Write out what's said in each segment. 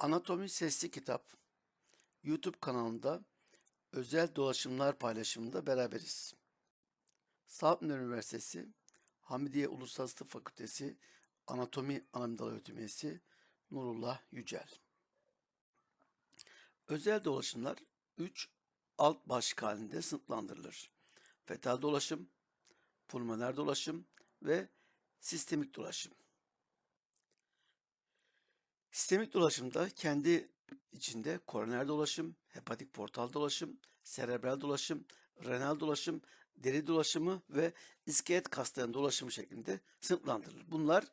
Anatomi Sesli Kitap YouTube kanalında özel dolaşımlar paylaşımında beraberiz. Samsun Üniversitesi Hamidiye Uluslararası Fakültesi Anatomi Anadolu Öğretim Üyesi Nurullah Yücel. Özel dolaşımlar 3 alt başlık halinde sınıflandırılır. Fetal dolaşım, pulmoner dolaşım ve sistemik dolaşım. Sistemik dolaşımda kendi içinde koroner dolaşım, hepatik portal dolaşım, serebral dolaşım, renal dolaşım, deri dolaşımı ve iskelet kaslarının dolaşımı şeklinde sınıflandırılır. Bunlar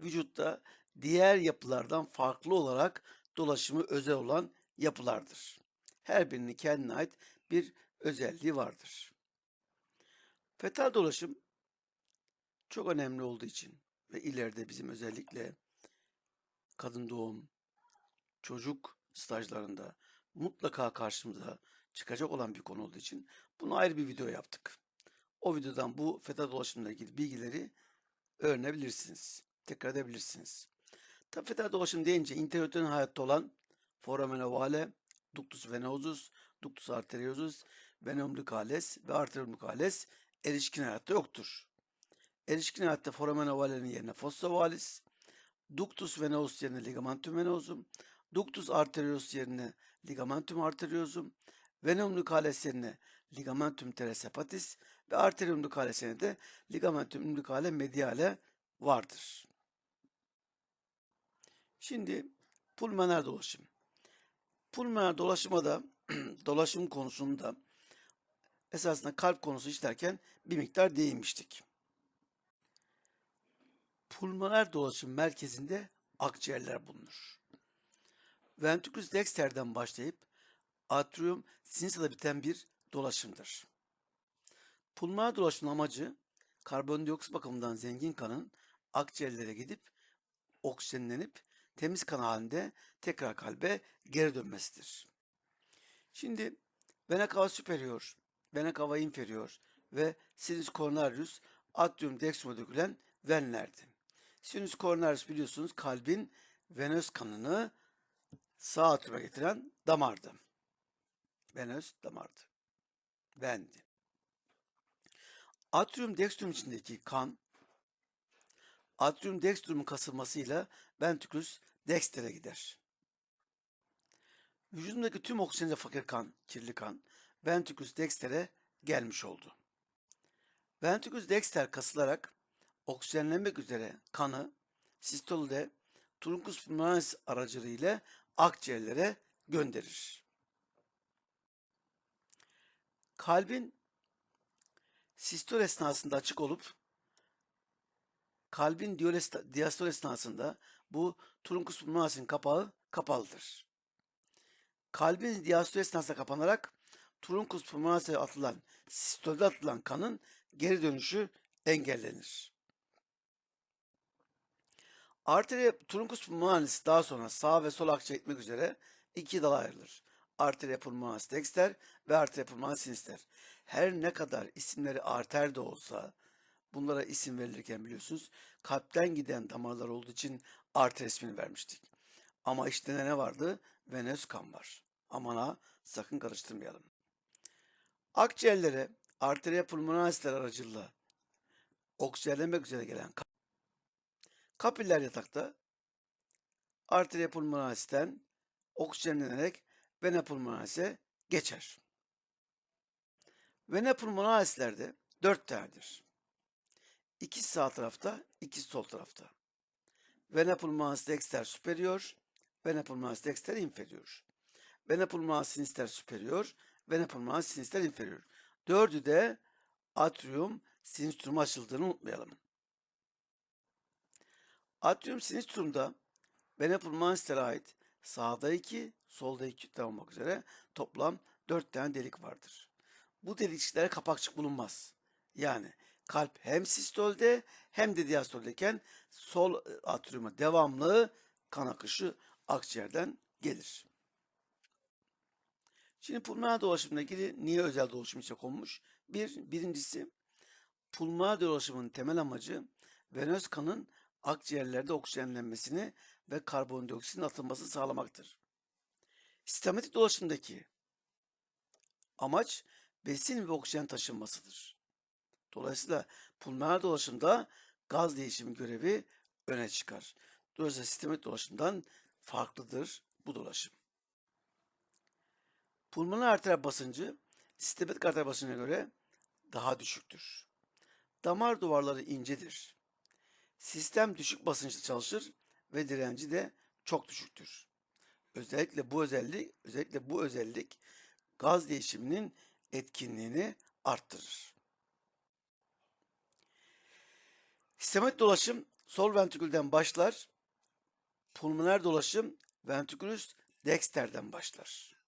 vücutta diğer yapılardan farklı olarak dolaşımı özel olan yapılardır. Her birinin kendine ait bir özelliği vardır. Fetal dolaşım çok önemli olduğu için ve ileride bizim özellikle kadın doğum, çocuk stajlarında mutlaka karşımıza çıkacak olan bir konu olduğu için bunu ayrı bir video yaptık. O videodan bu fetal dolaşımla ilgili bilgileri öğrenebilirsiniz. Tekrar edebilirsiniz. Tabi fetal dolaşım deyince interüterin hayatta olan foramen ovale, ductus venosus, ductus arteriosus, vena umbilicales ve arteria umbilicales erişkin hayatta yoktur. Erişkin hayatta foramen ovalenin yerine fossa ovalis, ductus venosus yerine ligamentum venosum, ductus arteriosus yerine ligamentum arteriosum, vena umbilicales yerine ligamentum teres hepatis ve arteria umbilicales yerine de ligamentum umbilicale mediale vardır. Şimdi pulmoner dolaşım. Pulmoner dolaşıma da dolaşım konusunda esasında kalp konusu işlerken bir miktar değinmiştik. Pulmoner dolaşım merkezinde akciğerler bulunur. Ventricus dexter'den başlayıp atrium sinusoida biten bir dolaşımdır. Pulmoner dolaşımın amacı karbondioksit bakımından zengin kanın akciğerlere gidip oksijenlenip temiz kan halinde tekrar kalbe geri dönmesidir. Şimdi vena cava superior, vena cava inferior ve sinus coronarius atrium dextruma dökülen venlerdi. Sinus coronarius biliyorsunuz kalbin venöz kanını sağ atriuma getiren damardı. Venöz damardı. Vendi. Atrium dextrum içindeki kan atrium dextrum'un kasılmasıyla ventriculus dexter'e gider. Vücudumdaki tüm oksijene fakir kan, kirli kan, ventriculus dexter'e gelmiş oldu. Ventriculus dexter kasılarak oksijenlenmek üzere kanı sistolde truncus pulmonalis aracılığıyla akciğerlere gönderir. Kalbin sistol esnasında açık olup kalbin diastol esnasında bu truncus pulmonalis'in kapağı kapalıdır. Kalbin diastol esnasında kapanarak truncus pulmonalis'e atılan, sistolde atılan kanın geri dönüşü engellenir. Arteria truncus pulmonalis daha sonra sağ ve sol akciğer etmek üzere iki dala ayrılır. Arteria pulmonalis dexter ve arteria pulmonalis sinister. Her ne kadar isimleri arter de olsa bunlara isim verilirken biliyorsunuz kalpten giden damarlar olduğu için arter ismini vermiştik. Ama işte ne vardı? Venöz kan var. Aman ha sakın karıştırmayalım. Akciğerlere arteria pulmonalisler aracılığıyla oksijenlemek üzere gelen kapiller yatakta arteria pulmonalis'ten oksijenlenerek vena pulmonalis'e geçer. Vena pulmonalis'lerde dört tanedir. İkisi sağ tarafta, ikisi sol tarafta. Vena pulmonalis dexter superior, vena pulmonalis dexter inferior. Vena pulmonalis sinister superior, vena pulmonalis sinister inferior. Dördü de atrium sinistrum açıldığını unutmayalım. Atrium sinistrumda vena pulmonalis'lere ait sağda iki, solda iki olmak üzere toplam dört tane delik vardır. Bu deliklere kapakçık bulunmaz. Yani kalp hem sistolde hem de diastoldeyken sol atriuma devamlı kan akışı akciğerden gelir. Şimdi pulmoner dolaşımla ilgili niye özel dolaşım içe konmuş? Bir, birincisi pulmoner dolaşımın temel amacı venöz kanın akciğerlerde oksijenlenmesini ve karbondioksitin atılmasını sağlamaktır. Sistematik dolaşımdaki amaç besin ve oksijen taşınmasıdır. Dolayısıyla pulmoner dolaşımda gaz değişimi görevi öne çıkar. Dolayısıyla sistematik dolaşımdan farklıdır bu dolaşım. Pulmoner arter basıncı sistematik arter basıncına göre daha düşüktür. Damar duvarları incedir. Sistem düşük basınçta çalışır ve direnci de çok düşüktür. Özellikle bu özellik, özellikle bu özellik gaz değişiminin etkinliğini arttırır. Sistematik dolaşım sol ventrikülden başlar. Pulmoner dolaşım ventrikülüs dexter'den başlar.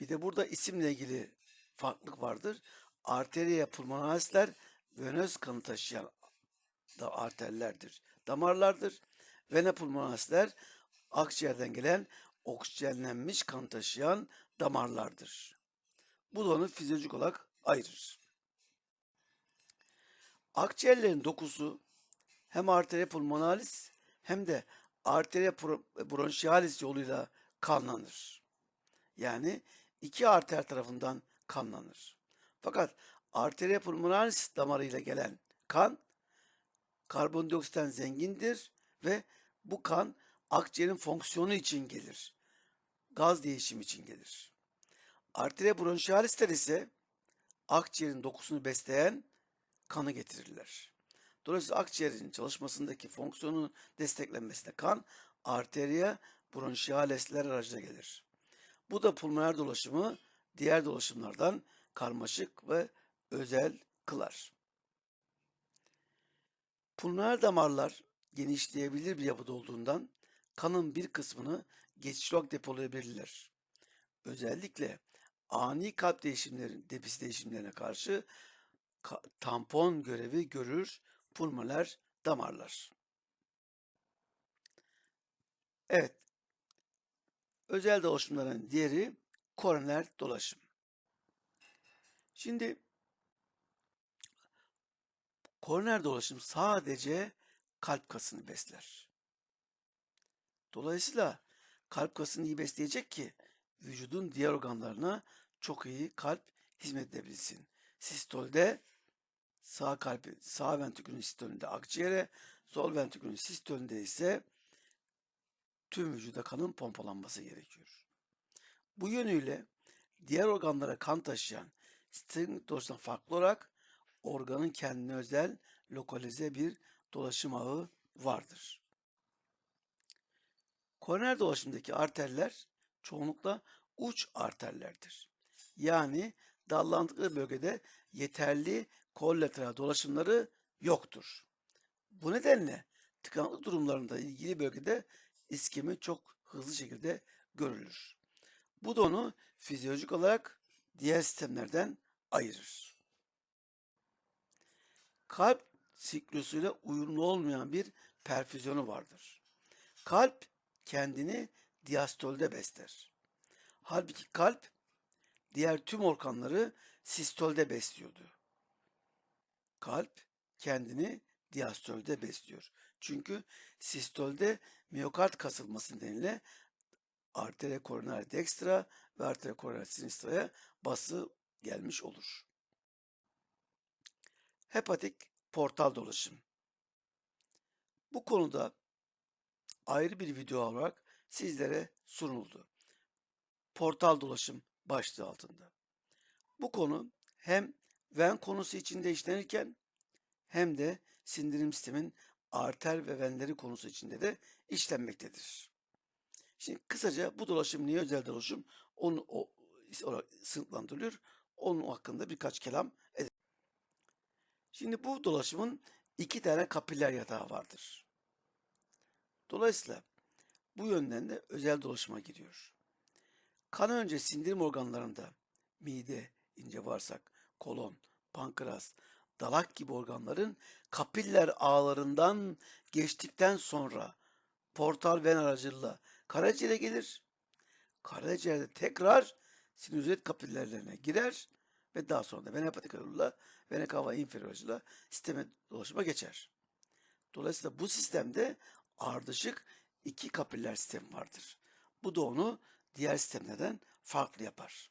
Bir de burada isimle ilgili farklılık vardır. Arteria pulmonalisler venöz kanı taşıyan da arterlerdir. Damarlardır. Vena pulmonalisler akciğerden gelen oksijenlenmiş kan taşıyan damarlardır. Bu da onu fizyolojik olarak ayırır. Akciğerlerin dokusu hem arteria pulmonalis hem de arteria bronchialis yoluyla kanlanır. Yani iki arter tarafından kanlanır. Fakat arteria pulmonalis damarıyla gelen kan karbondioksitten zengindir ve bu kan akciğerin fonksiyonu için gelir. Gaz değişimi için gelir. Arteria bronchialisler ise akciğerin dokusunu besleyen kanı getirirler. Dolayısıyla akciğerin çalışmasındaki fonksiyonun desteklenmesine kan arteria bronchialesler aracılığıyla gelir. Bu da pulmoner dolaşımı diğer dolaşımlardan karmaşık ve özel kılar. Pulmoner damarlar genişleyebilir bir yapıda olduğundan kanın bir kısmını geçici olarak depolayabilirler. Özellikle ani kalp değişimleri, depis değişimlerine karşı tampon görevi görür pulmoner damarlar. Evet. Özel dolaşımların diğeri koroner dolaşım. Şimdi koroner dolaşım sadece kalp kasını besler. Dolayısıyla kalp kasını iyi besleyecek ki vücudun diğer organlarına çok iyi kalp hizmet edebilsin. Sistolde sağ kalp, sağ ventrikülün sistolünde akciğere, sol ventrikülün sistolünde ise tüm vücuda kanın pompalanması gerekiyor. Bu yönüyle diğer organlara kan taşıyan sistemik dolaşımdan farklı olarak organın kendine özel lokalize bir dolaşım ağı vardır. Koroner dolaşımdaki arterler çoğunlukla uç arterlerdir. Yani dallandıkları bölgede yeterli kollateral dolaşımları yoktur. Bu nedenle tıkanıklık durumlarında ilgili bölgede iskemi çok hızlı şekilde görülür. Bu da onu fizyolojik olarak diğer sistemlerden ayırır. Kalp siklusuyla uyumlu olmayan bir perfüzyonu vardır. Kalp kendini diastolde besler. Halbuki kalp diğer tüm organları sistolde besliyordu. Kalp kendini diastolde besliyor. Çünkü sistolde miyokard kasılması nedeniyle arteria koroner dextra ve arteria koroner sinistra'ya bası gelmiş olur. Hepatik portal dolaşım. Bu konuda ayrı bir video olarak sizlere sunuldu. Portal dolaşım başlığı altında. Bu konu hem ven konusu içinde işlenirken hem de sindirim sistemin arter ve venleri konusu içinde de işlenmektedir. Şimdi kısaca bu dolaşım niye özel dolaşım onu o, sınıflandırılıyor. Onun hakkında birkaç kelam. Şimdi bu dolaşımın iki tane kapiller yatağı vardır. Dolayısıyla bu yönden de özel dolaşıma giriyor. Kan önce sindirim organlarında mide, ince bağırsak, kolon, pankreas, dalak gibi organların kapiller ağlarından geçtikten sonra portal ven aracılığıyla karaciğere gelir. Karaciğerde tekrar sinüzit kapillerlerine girer ve daha sonra da vena hepatik yoluyla vena cava inferior aracılığıyla sisteme dolaşıma geçer. Dolayısıyla bu sistemde ardışık iki kapiller sistemi vardır. Bu da onu diğer sistemlerden farklı yapar.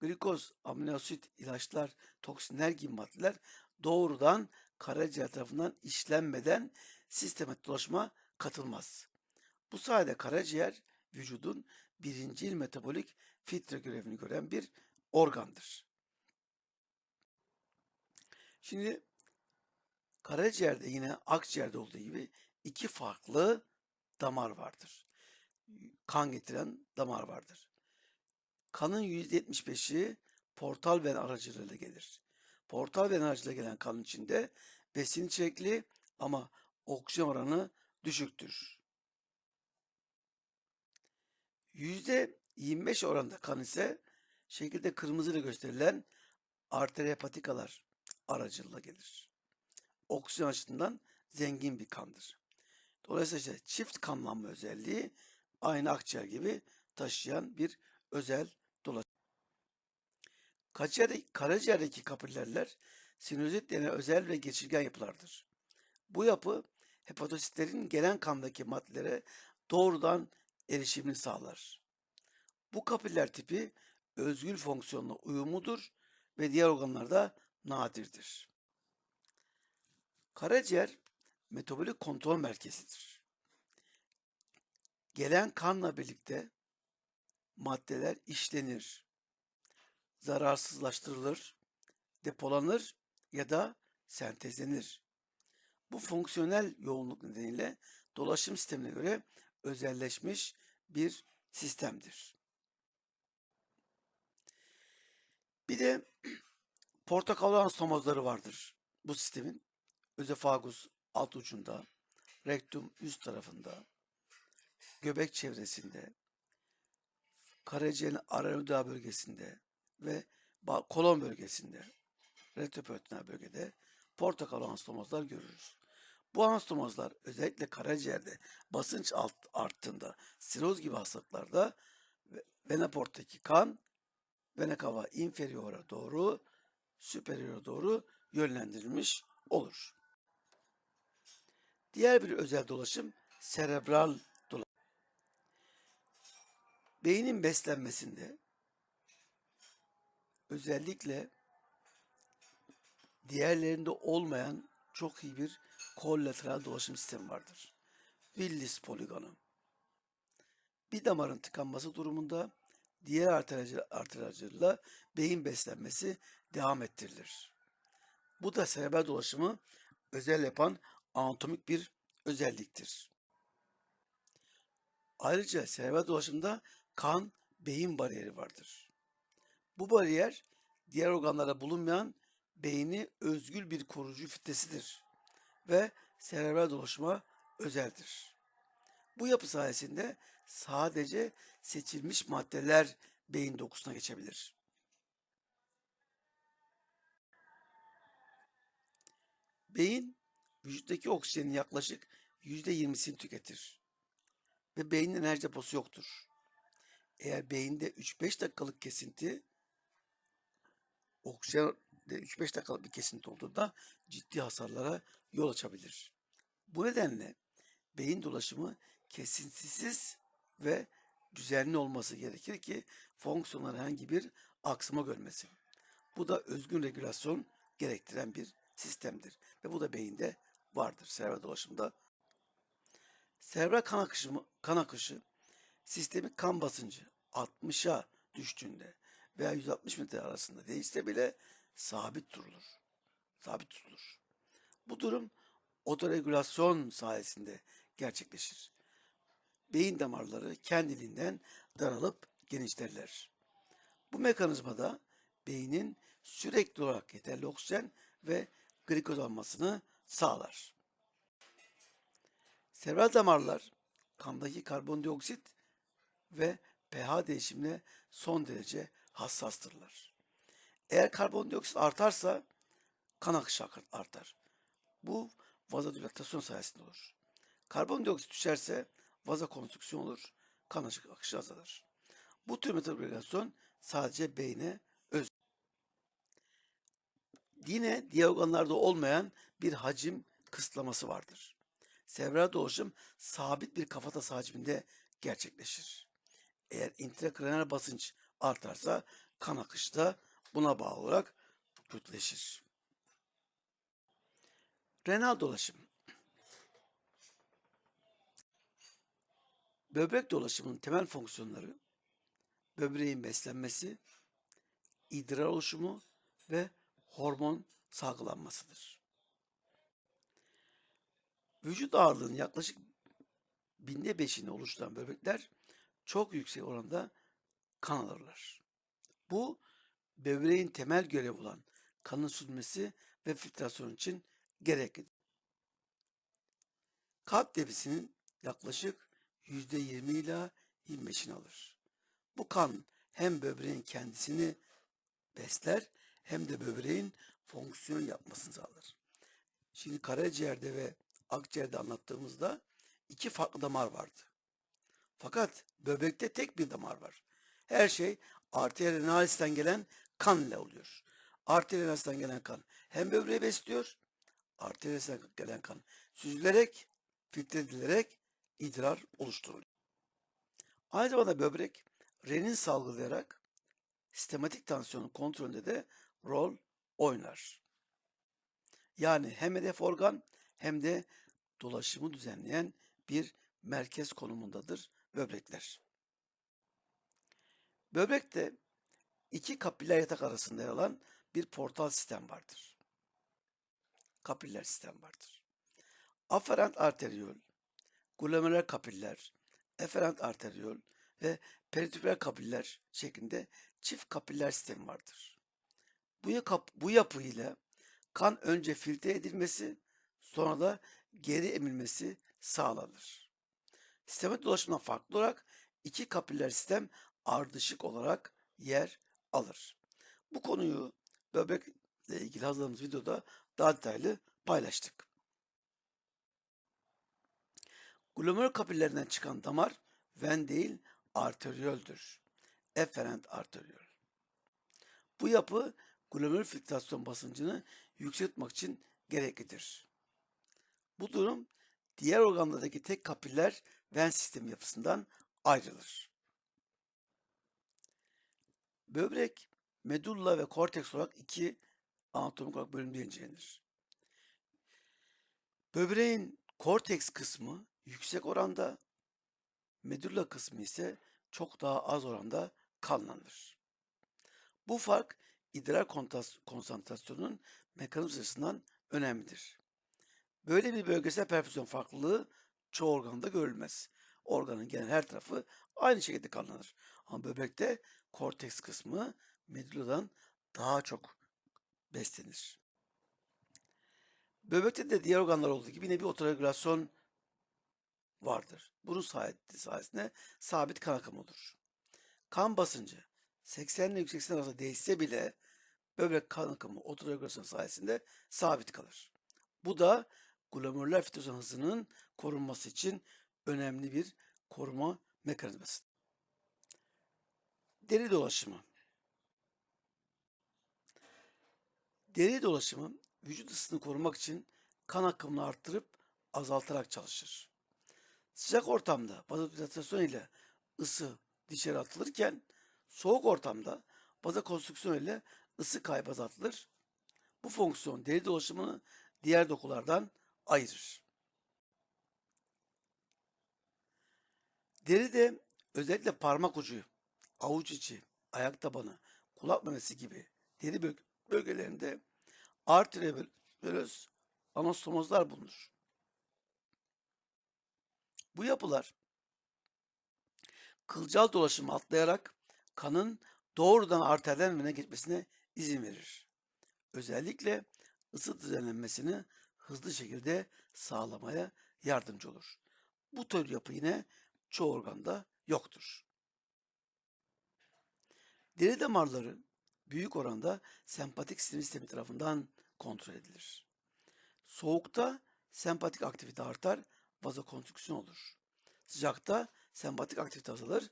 Glikoz, aminoasit, ilaçlar, toksinler gibi maddeler doğrudan karaciğer tarafından işlenmeden sisteme dolaşıma katılmaz. Bu sayede karaciğer vücudun birincil metabolik filtre görevini gören bir organdır. Şimdi karaciğerde yine akciğerde olduğu gibi iki farklı damar vardır. Kan getiren damar vardır. Kanın %75'i portal ven aracılığıyla gelir. Portal ven aracılığıyla gelen kanın içinde besin içerikli ama oksijen oranı düşüktür. %25 oranında kan ise şekilde kırmızı ile gösterilen arteri hepatikalar aracılığıyla gelir. Oksijen açısından zengin bir kandır. Dolayısıyla çift kanlanma özelliği aynı akciğer gibi taşıyan bir özel dolaşım. Karaciğerdeki, kapillerler sinüzit denen özel ve geçirgen yapılardır. Bu yapı hepatositlerin gelen kandaki maddelere doğrudan erişimini sağlar. Bu kapiller tipi özgül fonksiyonla uyumludur ve diğer organlarda nadirdir. Karaciğer metabolik kontrol merkezidir. Gelen kanla birlikte maddeler işlenir, zararsızlaştırılır, depolanır ya da sentezlenir. Bu fonksiyonel yoğunluk nedeniyle dolaşım sistemine göre özelleşmiş bir sistemdir. Bir de portakal anstomozları vardır bu sistemin. Özefagus alt ucunda, rektum üst tarafında, göbek çevresinde, karaciğerin arenodal bölgesinde ve kolon bölgesinde, retroperitoneal bölgede portakal anstomozlar görürüz. Bu anstomozlar özellikle karaciğerde basınç alt, arttığında, siroz gibi hastalıklarda vena porttaki kan vena cava inferiora doğru, superiora doğru yönlendirilmiş olur. Diğer bir özel dolaşım serebral dolaşım. Beynin beslenmesinde özellikle diğerlerinde olmayan çok iyi bir kollateral dolaşım sistemi vardır. Willis poligonu. Bir damarın tıkanması durumunda diğer arter aracılığıyla beyin beslenmesi devam ettirilir. Bu da serebral dolaşımı özel yapan anatomik bir özelliktir. Ayrıca serebral dolaşımda kan beyin bariyeri vardır. Bu bariyer diğer organlara bulunmayan beyni özgül bir koruyucu filtresidir ve serebral dolaşıma özeldir. Bu yapı sayesinde sadece seçilmiş maddeler beyin dokusuna geçebilir. Beyin vücuttaki oksijenin yaklaşık %20'sini tüketir ve beynin enerji deposu yoktur. Eğer beyinde 3-5 dakikalık kesinti oksijen 3-5 dakikalık bir kesinti olduğunda ciddi hasarlara yol açabilir. Bu nedenle beyin dolaşımı kesintisiz ve düzenli olması gerekir ki fonksiyonel herhangi bir aksama görmesin. Bu da özgün regülasyon gerektiren bir sistemdir ve bu da beyinde vardır serebral dolaşımda. Serebral kan akışı, kan akışı sistemik kan basıncı 60'a düştüğünde veya 160 metre arasında değişse bile sabit durulur. Sabit tutulur. Bu durum otoregülasyon sayesinde gerçekleşir. Beyin damarları kendiliğinden daralıp genişlerler. Bu mekanizmada beynin sürekli olarak yeterli oksijen ve glikoz almasını sağlar. Serebral damarlar kandaki karbondioksit ve pH değişimine son derece hassastırlar. Eğer karbondioksit artarsa kan akışı artar. Bu vazodilatasyon sayesinde olur. Karbondioksit düşerse vazokonstrüksiyon olur, kan akışı azalır. Bu tür metabolikasyon sadece beyne. Yine diğer organlarda olmayan bir hacim kısıtlaması vardır. Serebral dolaşım sabit bir kafatası hacminde gerçekleşir. Eğer intrakraniyal basınç artarsa kan akışı da buna bağlı olarak kötüleşir. Renal dolaşım. Böbrek dolaşımının temel fonksiyonları böbreğin beslenmesi, idrar oluşumu ve hormon salgılanmasıdır. Vücut ağırlığının yaklaşık binde beşini oluşturan böbrekler çok yüksek oranda kan alırlar. Bu böbreğin temel görevi olan kanın süzülmesi ve filtrasyon için gereklidir. Kalp depisinin yaklaşık %20 ila 25'ini alır. Bu kan hem böbreğin kendisini besler hem de böbreğin fonksiyon yapmasını sağlar. Şimdi karaciğerde ve akciğerde anlattığımızda iki farklı damar vardı. Fakat böbrekte tek bir damar var. Her şey arter renalis'ten gelen kan ile oluyor. Arter renalis'ten gelen kan hem böbreği besliyor, arter renalis'ten gelen kan süzülerek, filtre edilerek idrar oluşturuluyor. Aynı zamanda böbrek renin salgılayarak sistematik tansiyonun kontrolünde de rol oynar. Yani hem hedef organ hem de dolaşımı düzenleyen bir merkez konumundadır böbrekler. Böbrekte iki kapiller yatak arasında yer alan bir portal sistem vardır. Kapiller sistem vardır. Aferent arteriyol, glomerular kapiller, eferent arteriyol ve peritübral kapiller şeklinde çift kapiller sistemi vardır. Bu, yap bu yapı ile kan önce filtre edilmesi sonra da geri emilmesi sağlanır. Sistemat dolaşımından farklı olarak iki kapiller sistem ardışık olarak yer alır. Bu konuyu böbrekle ilgili hazırladığımız videoda daha detaylı paylaştık. Glomerul kapillerinden çıkan damar ven değil arteriyöldür. Efferent arteriyol. Bu yapı glomerül filtrasyon basıncını yükseltmek için gereklidir. Bu durum diğer organlardaki tek kapiller ven sistemi yapısından ayrılır. Böbrek, medulla ve korteks olarak iki anatomik olarak bölümde incelenir. Böbreğin korteks kısmı yüksek oranda, medulla kısmı ise çok daha az oranda kanlanır. Bu fark idrar konsantrasyonunun mekanizması açısından önemlidir. Böyle bir bölgesel perfüzyon farklılığı çoğu organda görülmez. Organın genel her tarafı aynı şekilde kanlanır. Ama böbrekte korteks kısmı medulladan daha çok beslenir. Böbrekte de diğer organlar olduğu gibi yine bir otoregülasyon vardır. Bunun sayesinde sabit kan akımı olur. Kan basıncı 80 ile 180 arasında değişse bile böbrek kan akımı otoregülasyon sayesinde sabit kalır. Bu da glomerüler filtrasyon hızının korunması için önemli bir koruma mekanizması. Deri dolaşımı. Deri dolaşımı vücut ısısını korumak için kan akımını arttırıp azaltarak çalışır. Sıcak ortamda vazodilatasyon ile ısı dışarı atılırken soğuk ortamda vazokonstrüksiyon ile ısı kaybı azaltılır. Bu fonksiyon deri dolaşımını diğer dokulardan ayırır. Deride özellikle parmak ucu, avuç içi, ayak tabanı, kulak memesi gibi deri bölgelerinde arteriovenöz anastomozlar bulunur. Bu yapılar kılcal dolaşımı atlayarak kanın doğrudan arterden vene geçmesine izin verir. Özellikle ısı düzenlenmesini hızlı şekilde sağlamaya yardımcı olur. Bu tür yapı yine çoğu organda yoktur. Deri damarları büyük oranda sempatik sinir sistemi tarafından kontrol edilir. Soğukta sempatik aktivite artar, vazokonstrüksiyon olur. Sıcakta sempatik aktivite azalır,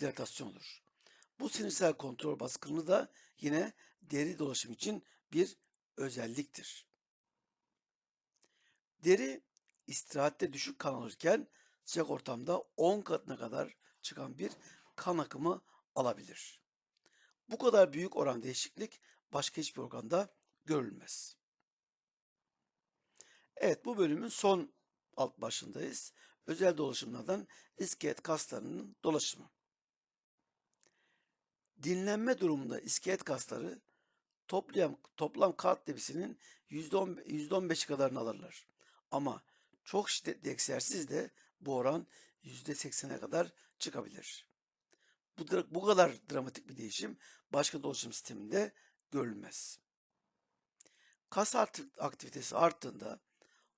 vazodilatasyon olur. Bu sinirsel kontrol baskınlığı da yine deri dolaşım için bir özelliktir. Deri istirahatte düşük kan alırken sıcak ortamda 10 katına kadar çıkan bir kan akımı alabilir. Bu kadar büyük oran değişiklik başka hiçbir organda görülmez. Evet bu bölümün son alt başındayız. Özel dolaşımlardan iskelet kaslarının dolaşımı. Dinlenme durumunda iskelet kasları toplam, toplam kalp debisinin %10 %15 kadarını alırlar. Ama çok şiddetli egzersizde bu oran %80'e kadar çıkabilir. Bu, bu kadar dramatik bir değişim başka dolaşım sisteminde görülmez. Kas aktivitesi arttığında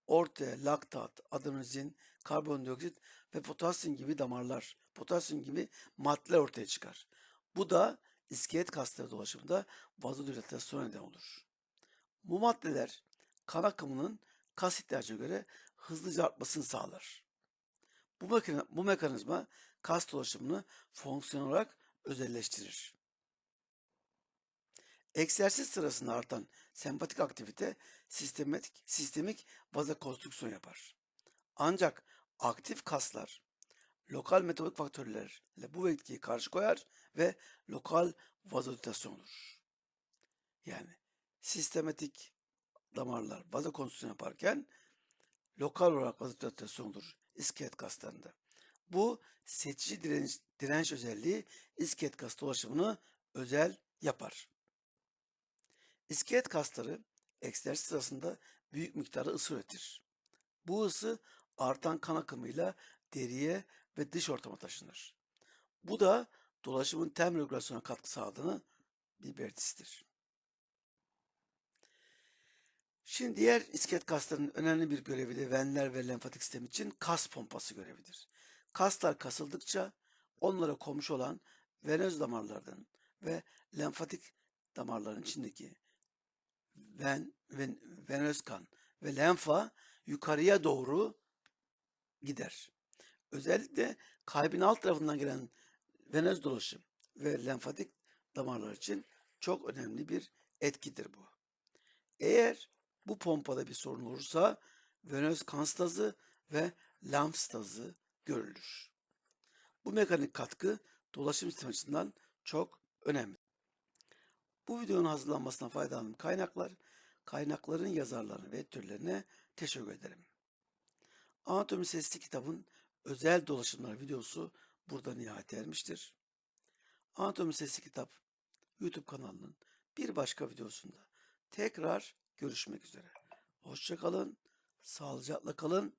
ortaya laktat, adenozin, karbondioksit ve potasyum gibi damarlar, potasyum gibi maddeler ortaya çıkar. Bu da iskelet kasları dolaşımında vazodilatasyona neden olur. Bu maddeler kan akımının kas ihtiyacına göre hızlıca artmasını sağlar. Bu, makine, bu mekanizma kas dolaşımını fonksiyonel olarak özelleştirir. Egzersiz sırasında artan sempatik aktivite sistematik, sistemik vazokonstrüksiyon yapar. Ancak aktif kaslar lokal metabolik faktörlerle bu etkiyi karşı koyar ve lokal vazodilatasyon olur. Yani sistematik damarlar vazokonstrüksiyon yaparken lokal olarak vazodilatasyon olur iskelet kaslarında. Bu seçici direnç, direnç özelliği iskelet kas dolaşımını özel yapar. İskelet kasları egzersiz sırasında büyük miktarda ısı üretir. Bu ısı artan kan akımıyla deriye ve dış ortama taşınır. Bu da dolaşımın tem regülasyona katkı sağladığını bir belirtisidir. Şimdi diğer iskelet kaslarının önemli bir görevi de venler ve lenfatik sistem için kas pompası görevidir. Kaslar kasıldıkça onlara komşu olan venöz damarlardan ve lenfatik damarların içindeki ven, ven, venöz kan ve lenfa yukarıya doğru gider. Özellikle kalbin alt tarafından gelen venöz dolaşım ve lenfatik damarlar için çok önemli bir etkidir bu. Eğer bu pompada bir sorun olursa venöz kan stazı ve lenf stazı görülür. Bu mekanik katkı dolaşım sistemi açısından çok önemli. Bu videonun hazırlanmasına faydalanan kaynaklar, kaynakların yazarlarına ve türlerine teşekkür ederim. Anatomi Sesli kitabın özel dolaşımlar videosu burada nihayete ermiştir. Anatomi Sesli kitap YouTube kanalının bir başka videosunda tekrar görüşmek üzere. Hoşçakalın, sağlıcakla kalın,